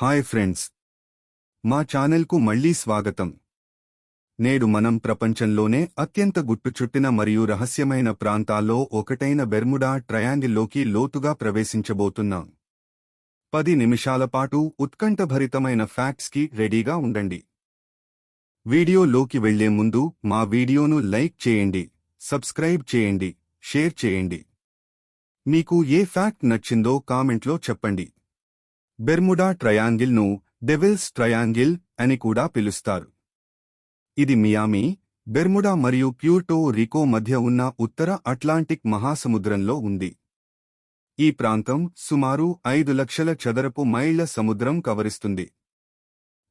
Hi friends. మా ఛానల్కు మళ్ళీ స్వాగతం. నేడు మనం ప్రపంచంలోనే అత్యంత గుట్టుచుట్టిన మరియు రహస్యమైన ప్రాంతాల్లో ఒకటైన బెర్ముడా ట్రయాంగిల్లోకి లోతుగా ప్రవేశించబోతున్నాం. పది నిమిషాల పాటు ఉత్కంఠభరితమైన ఫ్యాక్ట్స్కి రెడీగా ఉండండి. వీడియోలోకి వెళ్ళే ముందు మా వీడియోను లైక్ చేయండి సబ్స్క్రైబ్ చేయండి షేర్ చేయండి. మీకు ఏ ఫ్యాక్ట్ నచ్చిందో కామెంట్లో చెప్పండి. బెర్ముడా ట్రయాంగిల్ను డెవిల్స్ ట్రయాంగిల్ అని కూడా పిలుస్తారు. ఇది మియామి బెర్ముడా మరియు ప్యూర్టో రికో మధ్య ఉన్న ఉత్తర అట్లాంటిక్ మహాసముద్రంలో ఉంది. ఈ ప్రాంతం సుమారు ఐదు లక్షల చదరపు మైళ్ళ సముద్రం కవరిస్తుంది.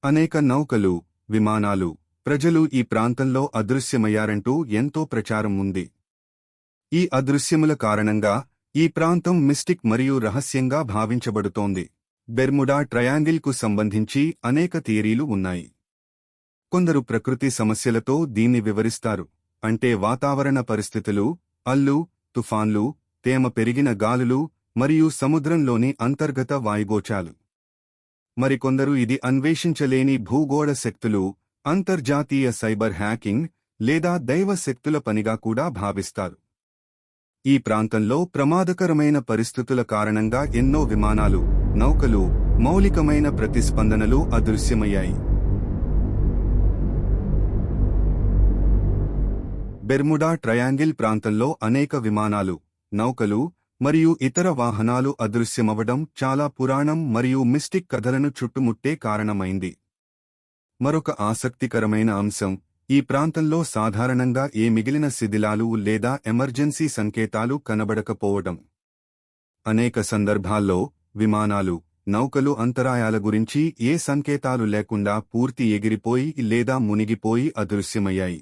అనేక నౌకలు విమానాలు ప్రజలు ఈ ప్రాంతంలో అదృశ్యమయ్యారంటూ ఎంతో ప్రచారం ఉంది. ఈ అదృశ్యముల కారణంగా ఈ ప్రాంతం మిస్టిక్ మరియు రహస్యంగా భావించబడుతోంది. బెర్ముడా ట్రయాంగిల్కు సంబంధించి అనేక థియరీలు ఉన్నాయి. కొందరు ప్రకృతి సమస్యలతో దీన్ని వివరిస్తారు. అంటే వాతావరణ పరిస్థితులు అల్లు తుఫాన్లు తేమ పెరిగిన గాలులు మరియు సముద్రంలోని అంతర్గత వాయుగోచాలు. మరికొందరు ఇది అన్వేషించలేని భూగోళ శక్తులు అంతర్జాతీయ సైబర్ హ్యాకింగ్ లేదా దైవ శక్తుల పనిగా కూడా భావిస్తారు. ఈ ప్రాంతంలో ప్రమాదకరమైన పరిస్థితుల కారణంగా ఎన్నో విమానాలు నౌకలు మౌలికమైన ప్రతిస్పందనలు అదృశ్యమయ్యాయి. బెర్ముడా ట్రయాంగిల్ ప్రాంతంలో అనేక విమానాలు నౌకలు మరియు ఇతర వాహనాలు అదృశ్యమవడం చాలా పురాణం మరియు మిస్టిక్ కథలను చుట్టుముట్టే కారణమైంది. మరొక ఆసక్తికరమైన అంశం ఈ ప్రాంతంలో సాధారణంగా ఏ మిగిలిన శిథిలాలు లేదా ఎమర్జెన్సీ సంకేతాలు కనబడకపోవడం. అనేక సందర్భాల్లో విమానాలు నౌకలు అంతరాయాల గురించి ఏ సంకేతాలు లేకుండా పూర్తి ఎగిరిపోయి లేదా మునిగిపోయి అదృశ్యమయ్యాయి.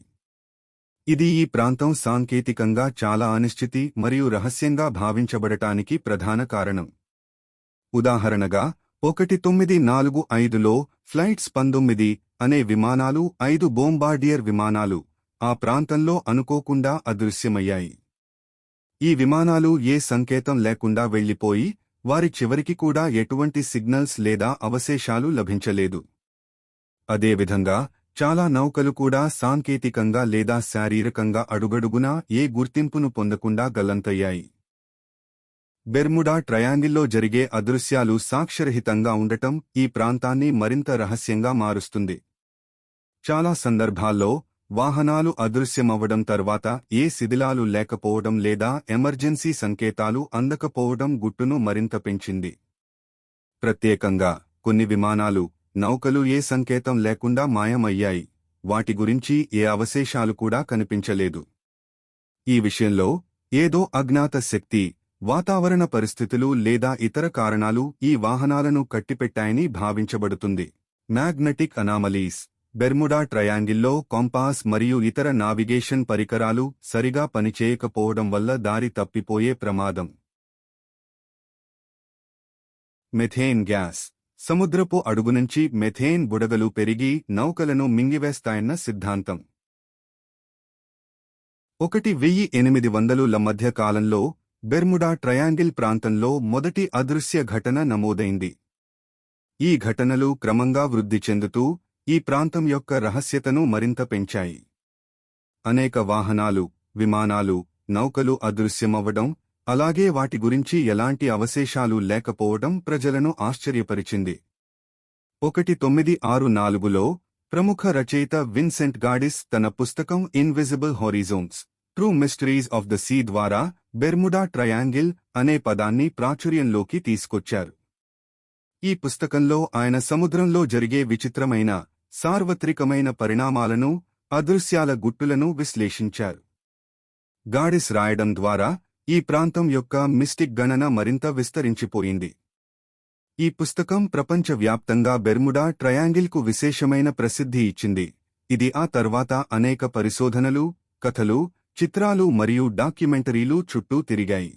ఇది ఈ ప్రాంతం సాంకేతికంగా చాలా అనిశ్చితి మరియు రహస్యంగా భావించబడటానికి ప్రధాన కారణం. ఉదాహరణగా ఒకటి తొమ్మిది నాలుగు ఐదులో ఫ్లైట్స్ పంతొమ్మిది అనే విమానాలు ఐదు బోంబార్డియర్ విమానాలు ఆ ప్రాంతంలో అనుకోకుండా అదృశ్యమయ్యాయి. ఈ విమానాలు ఏ సంకేతం లేకుండా వెళ్ళిపోయి వారి చివరికి కూడా ఎటువంటి సిగ్నల్స్ లేదా అవశేషాలు లభించలేదు. అదేవిధంగా చాలా నౌకలు కూడా సాంకేతికంగా లేదా శారీరకంగా అడుగడుగునా ఏ గుర్తింపును పొందకుండా గల్లంతయ్యాయి. బెర్ముడా ట్రయాంగిల్లో జరిగే అదృశ్యాలు సాక్ష్యరహితంగా ఉండటం ఈ ప్రాంతాన్ని మరింత రహస్యంగా మారుస్తుంది. చాలా సందర్భాల్లో వాహనాలు అదృశ్యమవ్వడం తర్వాత ఏ శిథిలాలు లేకపోవడం లేదా ఎమర్జెన్సీ సంకేతాలు అందకపోవడం గుట్టును మరింత పెంచింది. ప్రత్యేకంగా కొన్ని విమానాలు నౌకలు ఏ సంకేతం లేకుండా మాయమయ్యాయి. వాటి గురించి ఏ అవశేషాలు కూడా కనిపించలేదు. ఈ విషయంలో ఏదో అజ్ఞాత శక్తి వాతావరణ పరిస్థితులు లేదా ఇతర కారణాలు ఈ వాహనాలను కట్టిపెట్టాయని భావించబడుతుంది. మ్యాగ్నెటిక్ అనామలీస్ బెర్ముడా ట్రయాంగిల్లో కాంపాస్ మరియు ఇతర నావిగేషన్ పరికరాలు సరిగా పనిచేయకపోవడం వల్ల దారి తప్పిపోయే ప్రమాదం. Methane gas. సముద్రపు అడుగునుంచి మెథేన్ బుడగలు పెరిగి నౌకలను మింగివేస్తాయన్న సిద్ధాంతం. ఒకటి వెయ్యి ఎనిమిది వందలుల మధ్య కాలంలో బెర్ముడా ట్రయాంగిల్ ప్రాంతంలో మొదటి అదృశ్య ఘటన నమోదైంది. ఈ ఘటనలు క్రమంగా వృద్ధి చెందుతూ ఈ ప్రాంతం యొక్క రహస్యతను మరింత పెంచాయి. అనేక వాహనాలు విమానాలు నౌకలు అదృశ్యమవ్వడం అలాగే వాటి గురించి ఎలాంటి అవశేషాలు లేకపోవడం ప్రజలను ఆశ్చర్యపరిచింది. ఒకటి తొమ్మిది ఆరు నాలుగులో ప్రముఖ రచయిత విన్సెంట్ గాడిస్ తన పుస్తకం Invisible Horizons True Mysteries of the Sea ద్వారా బెర్ముడా ట్రయాంగిల్ అనే పదాన్ని ప్రాచుర్యంలోకి తీసుకొచ్చారు. ఈ పుస్తకంలో ఆయన సముద్రంలో జరిగే విచిత్రమైన సార్వత్రికమైన పరిణామాలను అదృశ్యాల గుట్టులను విశ్లేషించారు. గాడిస్ రాయడం ద్వారా ఈ ప్రాంతం యొక్క మిస్టిక్ గణన మరింత విస్తరించిపోయింది. ఈ పుస్తకం ప్రపంచవ్యాప్తంగా బెర్ముడా ట్రయాంగిల్కు విశేషమైన ప్రసిద్ధి ఇచ్చింది. ఇది ఆ తర్వాత అనేక పరిశోధనలు కథలు చిత్రాలు మరియు డాక్యుమెంటరీలు చుట్టూ తిరిగాయి.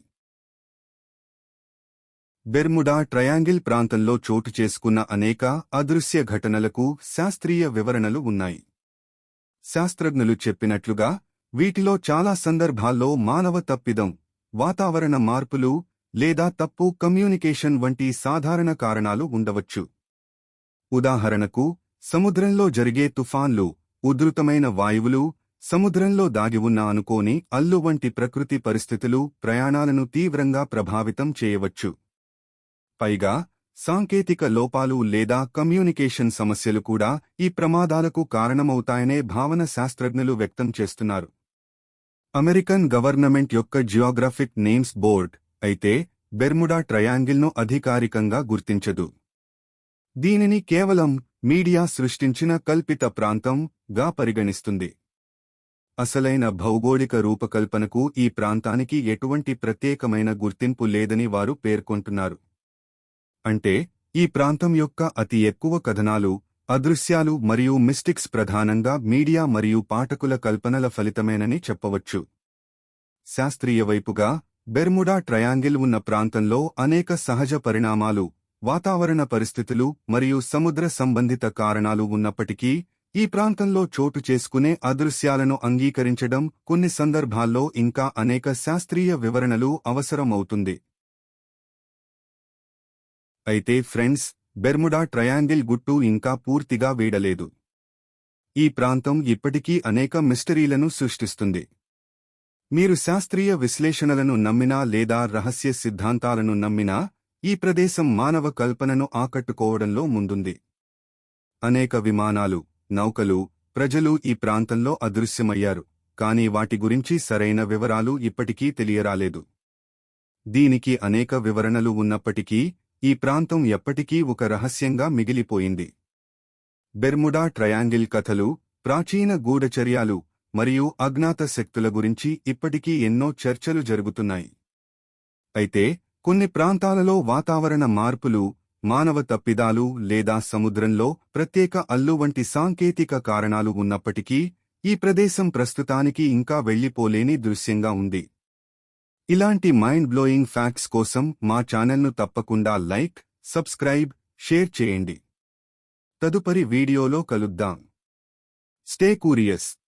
బెర్ముడా ట్రయాంగిల్ ప్రాంతంలో చోటు చేసుకున్న అనేక అదృశ్య ఘటనలకు శాస్త్రీయ వివరణలు ఉన్నాయి. శాస్త్రజ్ఞులు చెప్పినట్లుగా వీటిలో చాలా సందర్భాల్లో మానవ తప్పిదం వాతావరణ మార్పులు లేదా తప్పు కమ్యూనికేషన్ వంటి సాధారణ కారణాలు ఉండవచ్చు. ఉదాహరణకు సముద్రంలో జరిగే తుఫాన్లు ఉధృతమైన వాయువులు సముద్రంలో దాగి ఉన్న అనుకోని అల్లు వంటి ప్రకృతి పరిస్థితులు ప్రయాణాలను తీవ్రంగా ప్రభావితం చేయవచ్చు. పైగా సాంకేతిక లోపాలు లేదా కమ్యూనికేషన్ సమస్యలు కూడా ఈ ప్రమాదాలకు కారణమవుతాయనే భావన శాస్త్రజ్ఞులు వ్యక్తం చేస్తున్నారు. అమెరికన్ గవర్నమెంట్ యొక్క జియోగ్రాఫిక్ నేమ్స్ బోర్డ్ అయితే బెర్ముడా ట్రయాంగిల్ను అధికారికంగా గుర్తించదు. దీనిని కేవలం మీడియా సృష్టించిన కల్పిత ప్రాంతం గా పరిగణిస్తుంది. అసలైన భౌగోళిక రూపకల్పనకు ఈ ప్రాంతానికి ఎటువంటి ప్రత్యేకమైన గుర్తింపు లేదని వారు పేర్కొంటున్నారు. అంటే ఈ ప్రాంతం యొక్క అతి ఎక్కువ కథనాలు అదృశ్యాలు మరియు మిస్టిక్స్ ప్రధానంగా మీడియా మరియు పాఠకుల కల్పనల ఫలితమేనని చెప్పవచ్చు. శాస్త్రీయ వైపుగా బెర్ముడా ట్రయాంగిల్ ఉన్న ప్రాంతంలో అనేక సహజ పరిణామాలు వాతావరణ పరిస్థితులు మరియు సముద్ర సంబంధిత కారణాలు ఉన్నప్పటికీ ఈ ప్రాంతంలో చోటు చేసుకునే అదృశ్యాలను అంగీకరించడం కొన్ని సందర్భాల్లో ఇంకా అనేక శాస్త్రీయ వివరణలు అవసరమవుతుంది. అయితే ఫ్రెండ్స్ బెర్ముడా ట్రయాంగిల్ గుట్టు ఇంకా పూర్తిగా వీడలేదు. ఈ ప్రాంతం ఇప్పటికీ అనేక మిస్టరీలను సృష్టిస్తుంది. మీరు శాస్త్రీయ విశ్లేషణలను నమ్మినా లేదా రహస్య సిద్ధాంతాలను నమ్మినా ఈ ప్రదేశం మానవ కల్పనను ఆకట్టుకోవడంలో ముందుంది. అనేక విమానాలు నౌకలు ప్రజలు ఈ ప్రాంతంలో అదృశ్యమయ్యారు కాని వాటి గురించి సరైన వివరాలు ఇప్పటికీ తెలియరాలేదు. దీనికి అనేక వివరణలు ఉన్నప్పటికీ ఈ ప్రాంతం ఎప్పటికీ ఒక రహస్యంగా మిగిలిపోయింది. బెర్ముడా ట్రయాంగిల్ కథలు ప్రాచీన గూఢచర్యాలు మరియు అజ్ఞాత శక్తుల గురించి ఇప్పటికీ ఎన్నో చర్చలు జరుగుతున్నాయి. అయితే కొన్ని ప్రాంతాలలో వాతావరణ మార్పులు మానవ తప్పిదాలు లేదా సముద్రంలో ప్రత్యేక అల్లు వంటి సాంకేతిక కారణాలు ఉన్నప్పటికీ ఈ ప్రదేశం ప్రస్తుతానికి ఇంకా వెళ్ళిపోలేని దృశ్యంగా ఉంది. ఇలాంటి మైండ్ బ్లోయింగ్ ఫ్యాక్ట్స్ కోసం మా ఛానల్ను తప్పకుండా లైక్ సబ్స్క్రైబ్ షేర్ చేయండి. తదుపరి వీడియోలో కలుద్దాం. స్టే కూరియస్